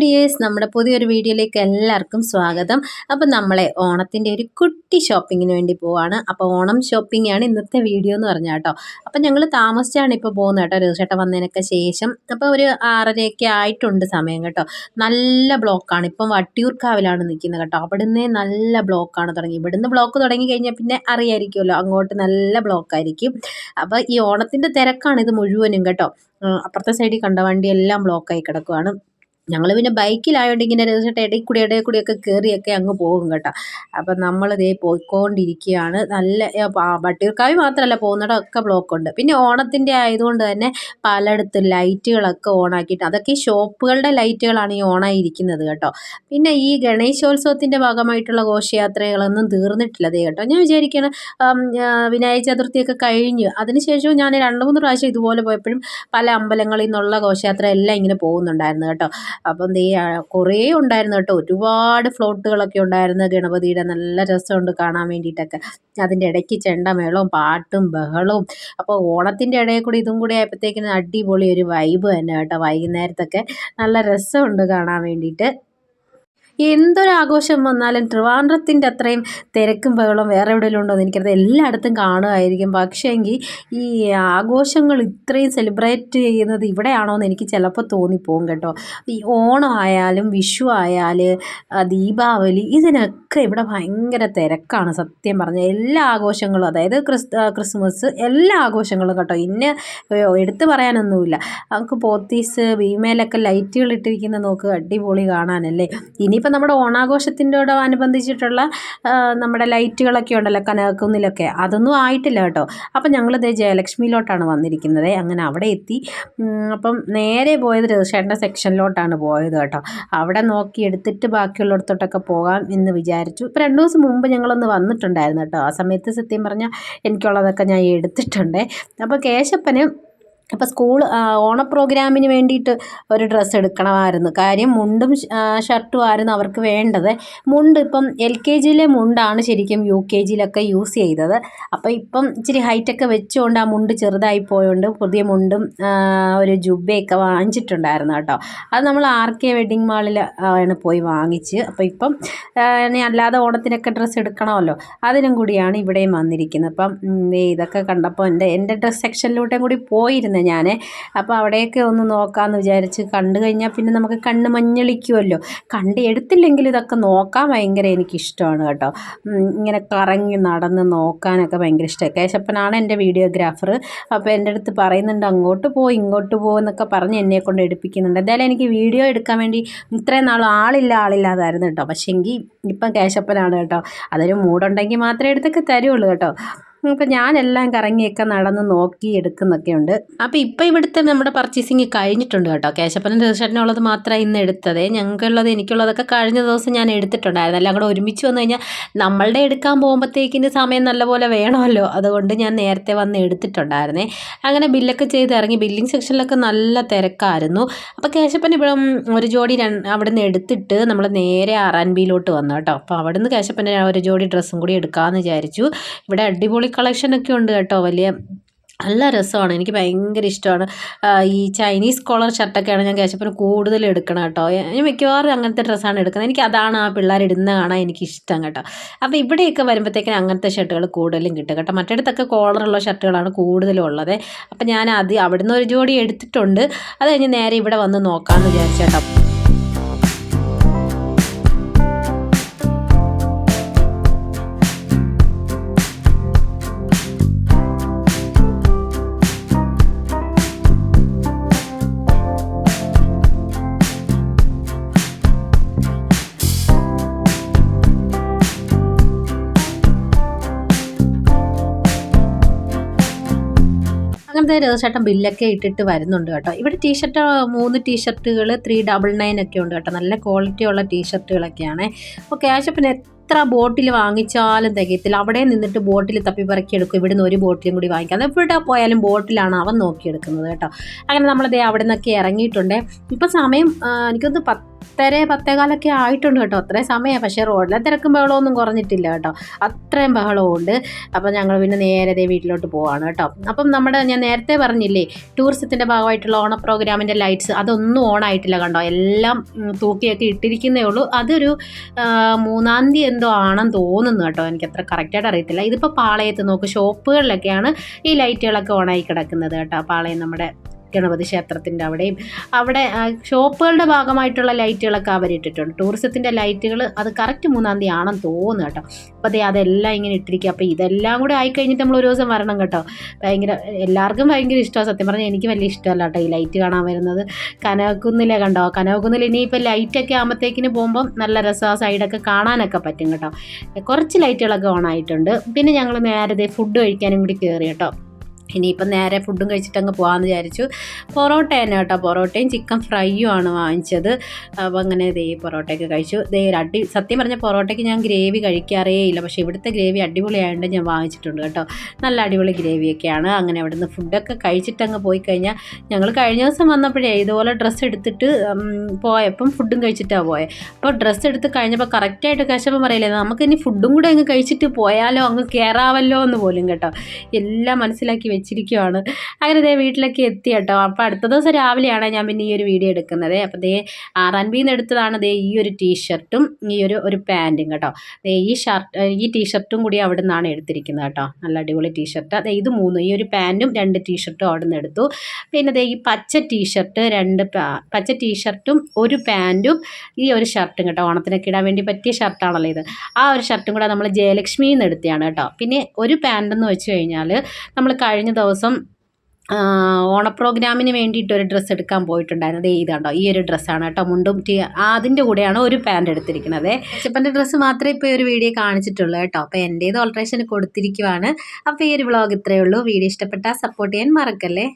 Dears നമ്മുടെ പുതിയൊരു വീഡിയോയിലേക്ക് എല്ലാവർക്കും സ്വാഗതം. അപ്പം നമ്മളെ ഓണത്തിന്റെ ഒരു കുട്ടി ഷോപ്പിങ്ങിന് വേണ്ടി പോവാണ്. അപ്പോൾ ഓണം ഷോപ്പിംഗ് ആണ് ഇന്നത്തെ വീഡിയോ എന്ന് പറഞ്ഞാൽ കേട്ടോ അപ്പം ഞങ്ങൾ താമസിച്ചാണ് ഇപ്പോൾ പോകുന്നത് കേട്ടോ രൂപേട്ട വന്നതിനൊക്കെ ശേഷം. അപ്പോൾ ഒരു ആറരയൊക്കെ ആയിട്ടുണ്ട് സമയം കേട്ടോ. നല്ല ബ്ലോക്കാണ്. ഇപ്പം വട്ടിയൂർക്കാവിലാണ് നിൽക്കുന്നത് കേട്ടോ. അവിടുന്ന് നല്ല ബ്ലോക്കാണ് തുടങ്ങി. ഇവിടുന്ന് ബ്ലോക്ക് തുടങ്ങി കഴിഞ്ഞാൽ പിന്നെ അറിയായിരിക്കുമല്ലോ. അങ്ങോട്ട് നല്ല ബ്ലോക്കായിരിക്കും. അപ്പോൾ ഈ ഓണത്തിന്റെ തിരക്കാണ് ഇത് മുഴുവനും കേട്ടോ. അപ്പുറത്തെ സൈഡിൽ കണ്ട വണ്ടി വണ്ടിയെല്ലാം ബ്ലോക്കായി കിടക്കുവാണ്. ഞങ്ങൾ പിന്നെ ബൈക്കിലായതുകൊണ്ട് ഇങ്ങനെ രസിച്ചിട്ട് ഇടയിൽ കൂടി ഇടയിൽ കൂടിയൊക്കെ കയറിയൊക്കെ അങ്ങ് പോകും കേട്ടോ. അപ്പം നമ്മളിതേ പോയിക്കൊണ്ടിരിക്കുകയാണ് നല്ല വട്ടിയൂർക്കാവ് മാത്രമല്ല പോകുന്നിടമൊക്കെ ബ്ലോക്കുണ്ട്. പിന്നെ ഓണത്തിന്റെ ആയതുകൊണ്ട് തന്നെ പലയിടത്തും ലൈറ്റുകളൊക്കെ ഓണാക്കിയിട്ട് അതൊക്കെ ഷോപ്പുകളുടെ ലൈറ്റുകളാണ് ഈ ഓണായിരിക്കുന്നത് കേട്ടോ. പിന്നെ ഈ ഗണേശോത്സവത്തിന്റെ ഭാഗമായിട്ടുള്ള ഘോഷയാത്രകളൊന്നും തീർന്നിട്ടില്ല അതേ കേട്ടോ. ഞാൻ വിചാരിക്കുകയാണ് വിനായക ചതുർത്ഥിയൊക്കെ കഴിഞ്ഞ് അതിനുശേഷവും ഞാൻ രണ്ട് മൂന്ന് പ്രാവശ്യം ഇതുപോലെ പോയപ്പോഴും പല അമ്പലങ്ങളിൽ നിന്നുള്ള ഘോഷയാത്ര എല്ലാം ഇങ്ങനെ പോകുന്നുണ്ടായിരുന്നു കേട്ടോ. അപ്പം ദേ കുറേ ഉണ്ടായിരുന്നു കേട്ടോ. ഒരുപാട് ഫ്ലോട്ടുകളൊക്കെ ഉണ്ടായിരുന്നു ഗണപതിയുടെ. നല്ല രസമുണ്ട് കാണാൻ വേണ്ടിയിട്ടൊക്കെ. അതിന്റെ ഇടയ്ക്ക് ചെണ്ടമേളവും പാട്ടും ബഹളവും. അപ്പോൾ ഓണത്തിന്റെ ഇടയിൽ കൂടി ഇതും കൂടി ആയപ്പോഴത്തേക്കിന് അടിപൊളി ഒരു വൈബ് തന്നെ കേട്ടോ വൈകുന്നേരത്തൊക്കെ. നല്ല രസമുണ്ട് കാണാൻ വേണ്ടിയിട്ട്. എന്തൊരാഘോഷം വന്നാലും ട്രിവാൻഡ്രത്തിന്റെ അത്രയും തിരക്കും ബഹളം വേറെ എവിടെയെങ്കിലും ഉണ്ടോ എന്ന് എനിക്കറിയാം എല്ലായിടത്തും കാണുമായിരിക്കും. പക്ഷേങ്കിൽ ഈ ആഘോഷങ്ങൾ ഇത്രയും സെലിബ്രേറ്റ് ചെയ്യുന്നത് ഇവിടെയാണോ എന്ന് എനിക്ക് ചിലപ്പോൾ തോന്നിപ്പോകും കേട്ടോ. ഈ ഓണം ആയാലും വിഷു ആയാൽ ദീപാവലി ഇതിനൊക്കെ ഇവിടെ ഭയങ്കര തിരക്കാണ് സത്യം പറഞ്ഞാൽ. എല്ലാ ആഘോഷങ്ങളും അതായത് ക്രിസ് ക്രിസ്മസ് എല്ലാ ആഘോഷങ്ങളും കേട്ടോ. ഇന്ന എടുത്തു പറയാനൊന്നുമില്ല. നമുക്ക് പോത്തീസ് ഭീമയിലൊക്കെ ലൈറ്റുകൾ ഇട്ടിരിക്കുന്ന നോക്ക് അടിപൊളി കാണാനല്ലേ. ഇനിയിപ്പോൾ നമ്മുടെ ഓണാഘോഷത്തിന്റെ അനുബന്ധിച്ചിട്ടുള്ള നമ്മുടെ ലൈറ്റുകളൊക്കെ ഉണ്ടല്ലോ കനകക്കുന്നിലൊക്കെ. അതൊന്നും ആയിട്ടില്ല കേട്ടോ. അപ്പം ഞങ്ങളിത് ജയലക്ഷ്മിയിലോട്ടാണ് വന്നിരിക്കുന്നത്. അങ്ങനെ അവിടെ എത്തി. അപ്പം നേരെ പോയത് രജിഷേട്ടന്റെ സെക്ഷനിലോട്ടാണ് പോയത് കേട്ടോ. അവിടെ നോക്കി എടുത്തിട്ട് ബാക്കിയുള്ളിടത്തോട്ടൊക്കെ പോകാം എന്ന് വിചാരിച്ചു. ഇപ്പം രണ്ട് ദിവസം മുമ്പ് ഞങ്ങളൊന്ന് വന്നിട്ടുണ്ടായിരുന്നു കേട്ടോ. ആ സമയത്ത് സത്യം പറഞ്ഞാൽ എനിക്കുള്ളതൊക്കെ ഞാൻ എടുത്തിട്ടുണ്ട്. അപ്പോൾ കേശപ്പന് അപ്പോൾ സ്കൂൾ ഓണ പ്രോഗ്രാമിന് വേണ്ടിയിട്ട് ഒരു ഡ്രസ്സ് എടുക്കണമായിരുന്നു. കാര്യം മുണ്ടും ഷർട്ടും ആയിരുന്നു അവർക്ക് വേണ്ടത്. മുണ്ട് ഇപ്പം എൽ കെ ജിയിലെ മുണ്ടാണ് ശരിക്കും യു കെ ജിയിലൊക്കെ യൂസ് ചെയ്തത്. അപ്പോൾ ഇപ്പം ഇച്ചിരി ഹൈറ്റൊക്കെ വെച്ചുകൊണ്ട് ആ മുണ്ട് ചെറുതായി പോയതുകൊണ്ട് പുതിയ മുണ്ടും ഒരു ജുബയൊക്കെ വാങ്ങിച്ചിട്ടുണ്ടായിരുന്നു കേട്ടോ. അത് നമ്മൾ ആർ കെ വെഡിങ് മാളിൽ ആണ് പോയി വാങ്ങിച്ച്. അപ്പോൾ ഇപ്പം അല്ലാതെ ഓണത്തിനൊക്കെ ഡ്രസ്സ് എടുക്കണമല്ലോ. അതിനും കൂടിയാണ് ഇവിടെയും വന്നിരിക്കുന്നത്. അപ്പം ഇതൊക്കെ കണ്ടപ്പോൾ എന്റെ എന്റെ ഡ്രസ് സെക്ഷനിലൂടെയും കൂടി പോയിരുന്നു ഞാൻ അപ്പോൾ അവിടെയൊക്കെ ഒന്ന് നോക്കാമെന്ന് വിചാരിച്ച് കണ്ടു കഴിഞ്ഞാൽ പിന്നെ നമുക്ക് കണ്ണ് മഞ്ഞളിക്കുമല്ലോ കണ്ട് എടുത്തില്ലെങ്കിൽ ഇതൊക്കെ നോക്കാൻ ഭയങ്കര എനിക്കിഷ്ടമാണ് കേട്ടോ. ഇങ്ങനെ കറങ്ങി നടന്ന് നോക്കാനൊക്കെ ഭയങ്കര ഇഷ്ടമാണ് കേശപ്പനാണ് എന്റെ വീഡിയോഗ്രാഫർ അപ്പോൾ എന്റെ അടുത്ത് പറയുന്നുണ്ട് അങ്ങോട്ട് പോ ഇങ്ങോട്ട് പോ എന്നൊക്കെ പറഞ്ഞ് എന്നെ കൊണ്ട് എടുപ്പിക്കുന്നുണ്ട്. എന്തായാലും എനിക്ക് വീഡിയോ എടുക്കാൻ വേണ്ടി ഇത്രയും നാൾ ആളില്ല ആളില്ലാതായിരുന്നു കേട്ടോ. പക്ഷേങ്കിൽ ഇപ്പം കേശപ്പനാണ് കേട്ടോ. അതൊരു മൂടുണ്ടെങ്കിൽ മാത്രമേ എടുത്തൊക്കെ തരുള്ളൂ കേട്ടോ. അപ്പം ഞാനെല്ലാം കറങ്ങിയൊക്കെ നടന്ന് നോക്കി എടുക്കുന്നൊക്കെ ഉണ്ട്. അപ്പോൾ ഇപ്പോൾ ഇവിടുത്തെ നമ്മുടെ പർച്ചേസിങ് കഴിഞ്ഞിട്ടുണ്ട് കേട്ടോ. കേശപ്പനും ഉള്ളത് മാത്രമേ ഇന്ന് എടുത്തത്. ഞങ്ങൾക്കുള്ളത് എനിക്കുള്ളതൊക്കെ കഴിഞ്ഞ ദിവസം ഞാൻ എടുത്തിട്ടുണ്ടായിരുന്നു. എല്ലാം കൂടെ ഒരുമിച്ച് വന്നു കഴിഞ്ഞാൽ നമ്മളുടെ എടുക്കാൻ പോകുമ്പോഴത്തേക്കിന് സമയം നല്ലപോലെ വേണമല്ലോ. അതുകൊണ്ട് ഞാൻ നേരത്തെ വന്ന് എടുത്തിട്ടുണ്ടായിരുന്നേ. അങ്ങനെ ബില്ലൊക്കെ ചെയ്ത് ഇറങ്ങി. ബില്ലിംഗ് സെക്ഷനിലൊക്കെ നല്ല തിരക്കായിരുന്നു. അപ്പോൾ കേശപ്പൻ ഇവിടെ ഒരു ജോഡി അവിടെ നിന്ന് എടുത്തിട്ട് നമ്മൾ നേരെ ആർ ആൻ ബിയിലോട്ട് വന്നു കേട്ടോ. അപ്പോൾ അവിടെ നിന്ന് കേശപ്പന്റെ ഒരു ജോഡി ഡ്രസ്സും കൂടി എടുക്കാമെന്ന് വിചാരിച്ചു. ഇവിടെ അടിപൊളി കളക്ഷനൊക്കെ ഉണ്ട് കേട്ടോ വലിയ. നല്ല രസമാണ്. എനിക്ക് ഭയങ്കര ഇഷ്ടമാണ്. ഈ ചൈനീസ് കോളർ ഷർട്ടൊക്കെയാണ് ഞാൻ കേശപ്പന് കൂടുതൽ എടുക്കണം കേട്ടോ. ഞാൻ മിക്കവാറും അങ്ങനത്തെ ഡ്രസ്സാണ് എടുക്കുന്നത്. എനിക്ക് അതാണ് ആ പിള്ളേർ ഇടുന്ന കാണാൻ എനിക്ക് ഇഷ്ടം കേട്ടോ. അപ്പോൾ ഇവിടെയൊക്കെ വരുമ്പോഴത്തേക്കിന് അങ്ങനത്തെ ഷർട്ടുകൾ കൂടുതലും കിട്ടും കേട്ടോ. മറ്റിടത്തൊക്കെ കോളറുള്ള ഷർട്ടുകളാണ് കൂടുതലും ഉള്ളത്. അപ്പോൾ ഞാൻ അത് അവിടുന്ന് ഒരു ജോഡി എടുത്തിട്ടുണ്ട്. അത് കഴിഞ്ഞ് നേരെ ഇവിടെ വന്ന് നോക്കാമെന്ന് വിചാരിച്ചേട്ടോ അങ്ങനത്തെ ചേട്ടൻ ബില്ലൊക്കെ ഇട്ടിട്ട് വരുന്നുണ്ട് കേട്ടോ. ഇവിടെ ടീഷർട്ട് മൂന്ന് ടീഷർട്ടുകൾ ത്രീ ഡബിൾ നയൻ ഒക്കെ ഉണ്ട് കേട്ടോ. നല്ല ക്വാളിറ്റി ഉള്ള ടീഷർട്ടുകളൊക്കെയാണ് അപ്പോൾ ക്യാഷപ്പിന് എത്ര ബോട്ടിൽ വാങ്ങിച്ചാലും തികയത്തില്ല. അവിടെ നിന്നിട്ട് ബോട്ടിൽ തപ്പി പറക്കി എടുക്കും. നിന്ന് ഒരു ബോട്ടിലും കൂടി വാങ്ങിക്കാം. അത് എവിടെ പോയാലും ബോട്ടിലാണ് അവൻ നോക്കിയെടുക്കുന്നത് കേട്ടോ. അങ്ങനെ നമ്മളതേ അവിടെ നിന്നൊക്കെ ഇറങ്ങിയിട്ടുണ്ട്. ഇപ്പം സമയം എനിക്കൊന്ന് പത്തര പത്തേകാലൊക്കെ ആയിട്ടുണ്ട് കേട്ടോ. അത്രയും സമയമാണ് പക്ഷേ റോഡിലെ തിരക്കും ബഹളമൊന്നും കുറഞ്ഞിട്ടില്ല കേട്ടോ. അത്രയും ബഹളമുണ്ട് അപ്പം ഞങ്ങൾ പിന്നെ നേരെ ദേ വീട്ടിലോട്ട് പോവാണ് കേട്ടോ. അപ്പം നമ്മുടെ ഞാൻ നേരത്തെ പറഞ്ഞില്ലേ ടൂറിസത്തിന്റെ ഭാഗമായിട്ടുള്ള ഓണ പ്രോഗ്രാമിന്റെ ലൈറ്റ്സ് അതൊന്നും ഓണായിട്ടില്ല കണ്ടോ? എല്ലാം തൂക്കിയൊക്കെ ഇട്ടിരിക്കുന്നേ ഉള്ളൂ. അതൊരു മൂന്നാം തീയതി എന്തോ ആണെന്ന് തോന്നുന്നു കേട്ടോ. എനിക്ക് അത്ര കറക്റ്റായിട്ട് അറിയത്തില്ല. ഇതിപ്പോൾ പാളയത്ത് നോക്ക് ഷോപ്പുകളിലൊക്കെയാണ് ഈ ലൈറ്റുകളൊക്കെ ഓണായി കിടക്കുന്നത് കേട്ടോ. പാളയം നമ്മുടെ ഗണപതി ക്ഷേത്രത്തിന്റെ അവിടെയും. അവിടെ ഷോപ്പുകളുടെ ഭാഗമായിട്ടുള്ള ലൈറ്റുകളൊക്കെ അവരിട്ടിട്ടുണ്ട് ടൂറിസത്തിന്റെ ലൈറ്റുകൾ അത് കറക്റ്റ് മൂന്നാം തീയതി ആണെന്ന് തോന്നുന്നു കേട്ടോ. അപ്പോൾ അതെ അതെല്ലാം ഇങ്ങനെ ഇട്ടിരിക്കുക. അപ്പോൾ ഇതെല്ലാം കൂടെ ആയിക്കഴിഞ്ഞിട്ട് നമ്മൾ ഒരു ദിവസം വരണം കേട്ടോ. ഭയങ്കര എല്ലാവർക്കും ഭയങ്കര ഇഷ്ടമാണ്. സത്യം പറഞ്ഞാൽ എനിക്ക് വലിയ ഇഷ്ടമല്ല കേട്ടോ ഈ ലൈറ്റ് കാണാൻ വരുന്നത്. കനകക്കുന്നിലെ കണ്ടോ? കനകക്കുന്നിൽ ഇനിയിപ്പോൾ ലൈറ്റൊക്കെ ആകുമ്പോഴത്തേക്കിന് പോകുമ്പം നല്ല രസം ആ സൈഡൊക്കെ കാണാനൊക്കെ പറ്റും കേട്ടോ. കുറച്ച് ലൈറ്റുകളൊക്കെ ഓൺ ആയിട്ടുണ്ട്. പിന്നെ ഞങ്ങൾ നേരത്തെ ഫുഡ് കഴിക്കാനും കൂടി കയറി കേട്ടോ. ഇനിയിപ്പം നേരെ ഫുഡും കഴിച്ചിട്ട് അങ്ങ് പോകാമെന്ന് വിചാരിച്ചു. പൊറോട്ട തന്നെ കേട്ടോ. പൊറോട്ടയും ചിക്കൻ ഫ്രൈയും ആണ് വാങ്ങിച്ചത്. അപ്പോൾ അങ്ങനെ ദേ പൊറോട്ടയൊക്കെ കഴിച്ചു. ദേ അടി സത്യം പറഞ്ഞ പൊറോട്ടയ്ക്ക് ഞാൻ ഗ്രേവി കഴിക്കാറേ ഇല്ല. പക്ഷേ ഇവിടുത്തെ ഗ്രേവി അടിപൊളിയായതുകൊണ്ട് ഞാൻ വാങ്ങിച്ചിട്ടുണ്ട് കേട്ടോ. നല്ല അടിപൊളി ഗ്രേവിയൊക്കെയാണ്. അങ്ങനെ അവിടുന്ന് ഫുഡൊക്കെ കഴിച്ചിട്ട് അങ്ങ് പോയി കഴിഞ്ഞാൽ ഞങ്ങൾ കഴിഞ്ഞ ദിവസം വന്നപ്പോഴേ ഇതുപോലെ ഡ്രസ്സ് എടുത്തിട്ട് പോയപ്പം ഫുഡും കഴിച്ചിട്ടാണ് പോയത് അപ്പോൾ ഡ്രസ്സ് എടുത്ത് കഴിഞ്ഞപ്പോൾ കറക്റ്റായിട്ട് കശപ്പം പറയില്ലേ നമുക്ക് ഇനി ഫുഡും കൂടെ അങ്ങ് കഴിച്ചിട്ട് പോയാലോ അങ്ങ് കയറാവല്ലോ എന്ന് പോലും കേട്ടോ. എല്ലാം മനസ്സിലാക്കി വെച്ചിരിക്കുവാണ്. അങ്ങനെ ദേ വീട്ടിലൊക്കെ എത്തി കേട്ടോ അപ്പോൾ അടുത്ത ദിവസം രാവിലെയാണ് ഞാൻ പിന്നെ ഈ ഒരു വീഡിയോ എടുക്കുന്നത്. അപ്പോൾ ദേ ആർ എടുത്തതാണ് ദേ ഈ ഒരു ടീഷർട്ടും ഈ ഒരു ഒരു പാന്റും കേട്ടോ. ദേ ഈ ഷർട്ട് ഈ ടീഷർട്ടും കൂടി അവിടെ നിന്നാണ് എടുത്തിരിക്കുന്നത് കേട്ടോ. നല്ല അടിപൊളി ടീഷർട്ട്. അതെ ഇത് മൂന്ന് ഈ ഒരു പാന്റും രണ്ട് ടീഷർട്ടും അവിടെ നിന്ന് എടുത്തു. പിന്നെ ദേ ഈ പച്ച ടീഷർട്ട് രണ്ട് പച്ച ടീഷർട്ടും ഒരു പാന്റും ഈ ഒരു ഷർട്ടും കേട്ടോ. ഓണത്തിനൊക്കെ ഇടാൻ വേണ്ടി പറ്റിയ ഷർട്ടാണല്ലോ ഇത്. ആ ഒരു ഷർട്ടും കൂടെ നമ്മൾ ജയലക്ഷ്മിയിൽ നിന്ന് എടുത്തതാണ് കേട്ടോ. പിന്നെ ഒരു പാന്റെന്ന് വെച്ച് കഴിഞ്ഞാൽ നമ്മൾ കഴിഞ്ഞ ദിവസം ഓണ ഓണപ്രോഗ്രാമിന് വേണ്ടിയിട്ട് ഒരു ഡ്രസ്സ് എടുക്കാൻ പോയിട്ടുണ്ടായിരുന്നത് ദേ ഇതാണ്ടോ ഈ ഒരു ഡ്രസ്സാണ് കേട്ടോ. മുണ്ടും ടീ അതിന്റെ കൂടെയാണ് ഒരു പാന്റ് എടുത്തിരിക്കുന്നത്. ചിപ്പന്റെ ഡ്രസ്സ് മാത്രമേ ഇപ്പോൾ ഒരു വീഡിയോ കാണിച്ചിട്ടുള്ളൂ കേട്ടോ. അപ്പോൾ എന്റേത് ഓൾട്രേഷൻ കൊടുത്തിരിക്കുവാണ്. അപ്പോൾ ഈ ഒരു വ്ളോഗ് ഇത്രയേ ഉള്ളൂ. വീഡിയോ ഇഷ്ടപ്പെട്ടാൽ സപ്പോർട്ട് ചെയ്യാൻ മറക്കല്ലേ?